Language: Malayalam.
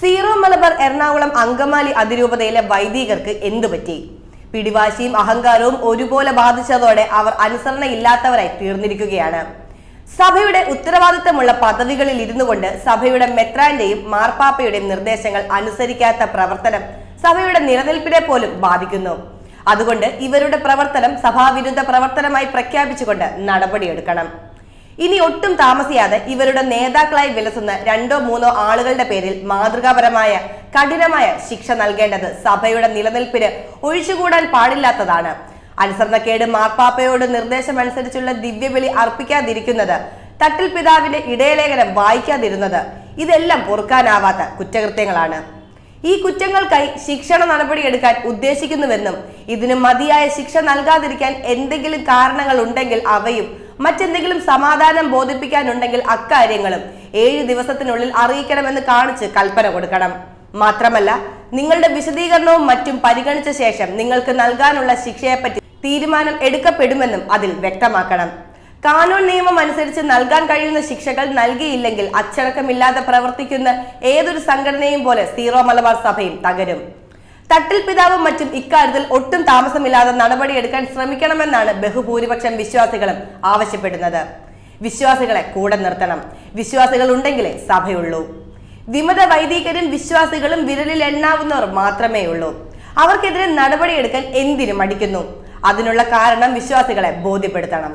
സീറോ മലബാർ എറണാകുളം അങ്കമാലി അതിരൂപതയിലെ വൈദികർക്ക് എന്തു പറ്റി? പിടിവാശിയും അഹങ്കാരവും ഒരുപോലെ ബാധിച്ചതോടെ അവർ അനുസരണയില്ലാത്തവരായി തീർന്നിരിക്കുകയാണ്. സഭയുടെ ഉത്തരവാദിത്തമുള്ള പദവികളിൽ ഇരുന്നു കൊണ്ട് സഭയുടെ മെത്രാന്റെയും മാർപ്പാപ്പയുടെയും നിർദ്ദേശങ്ങൾ അനുസരിക്കാത്ത പ്രവർത്തനം സഭയുടെ നിലനിൽപ്പിനെ പോലും ബാധിക്കുന്നു. അതുകൊണ്ട് ഇവരുടെ പ്രവർത്തനം സഭാവിരുദ്ധ പ്രവർത്തനമായി പ്രഖ്യാപിച്ചുകൊണ്ട് നടപടിയെടുക്കണം. ഇനി ഒട്ടും താമസിയാതെ ഇവരുടെ നേതാക്കളായി വിലസുന്ന രണ്ടോ മൂന്നോ ആളുകളുടെ പേരിൽ മാതൃകാപരമായ കഠിനമായ ശിക്ഷ നൽകേണ്ടത് സഭയുടെ നിലനിൽപ്പിന് ഒഴിച്ചുകൂടാൻ പാടില്ലാത്തതാണ്. അനുസരണക്കേട് മാർപ്പാപ്പയോട് നിർദ്ദേശമനുസരിച്ചുള്ള ദിവ്യബലി അർപ്പിക്കാതിരിക്കുന്നത് തട്ടിൽ പിതാവിന്റെ ഇടയലേഖനം വായിക്കാതിരുന്നത് ഇതെല്ലാം പൊറുക്കാനാവാത്ത കുറ്റകൃത്യങ്ങളാണ്. ഈ കുറ്റങ്ങൾക്കായി ശിക്ഷണ നടപടിയെടുക്കാൻ ഉദ്ദേശിക്കുന്നുവെന്നും ഇതിന് മതിയായ ശിക്ഷ നൽകാതിരിക്കാൻ എന്തെങ്കിലും കാരണങ്ങൾ ഉണ്ടെങ്കിൽ അവയും മറ്റെന്തെങ്കിലും സമാധാനം ബോധിപ്പിക്കാനുണ്ടെങ്കിൽ അക്കാര്യങ്ങളും ഏഴ് ദിവസത്തിനുള്ളിൽ അറിയിക്കണമെന്ന് കാണിച്ച് കൽപ്പന കൊടുക്കണം. മാത്രമല്ല നിങ്ങളുടെ വിശദീകരണവും മറ്റും പരിഗണിച്ച ശേഷം നിങ്ങൾക്ക് നൽകാനുള്ള ശിക്ഷയെപ്പറ്റി തീരുമാനം എടുക്കപ്പെടുമെന്നും അതിൽ വ്യക്തമാക്കണം. കാനൂൺ നിയമം അനുസരിച്ച് നൽകാൻ കഴിയുന്ന ശിക്ഷകൾ നൽകിയില്ലെങ്കിൽ അച്ചടക്കമില്ലാതെ പ്രവർത്തിക്കുന്ന ഏതൊരു സംഘടനയും പോലെ സീറോ മലബാർ സഭയും തകരും. തട്ടിൽ പിതാവും മറ്റും ഇക്കാര്യത്തിൽ ഒട്ടും താമസമില്ലാതെ നടപടിയെടുക്കാൻ ശ്രമിക്കണമെന്നാണ് ബഹുഭൂരിപക്ഷം വിശ്വാസികളും ആവശ്യപ്പെടുന്നത്. വിശ്വാസികളെ കൂടെ നിർത്തണം. വിശ്വാസികൾ ഉണ്ടെങ്കിലേ സഭയുള്ളൂ. വിമത വൈദികരും വിശ്വാസികളും വിരലിൽ എണ്ണാവുന്നവർ മാത്രമേ ഉള്ളൂ. അവർക്കെതിരെ നടപടിയെടുക്കാൻ എന്തിനു മടിക്കുന്നു? അതിനുള്ള കാരണം വിശ്വാസികളെ ബോധ്യപ്പെടുത്തണം.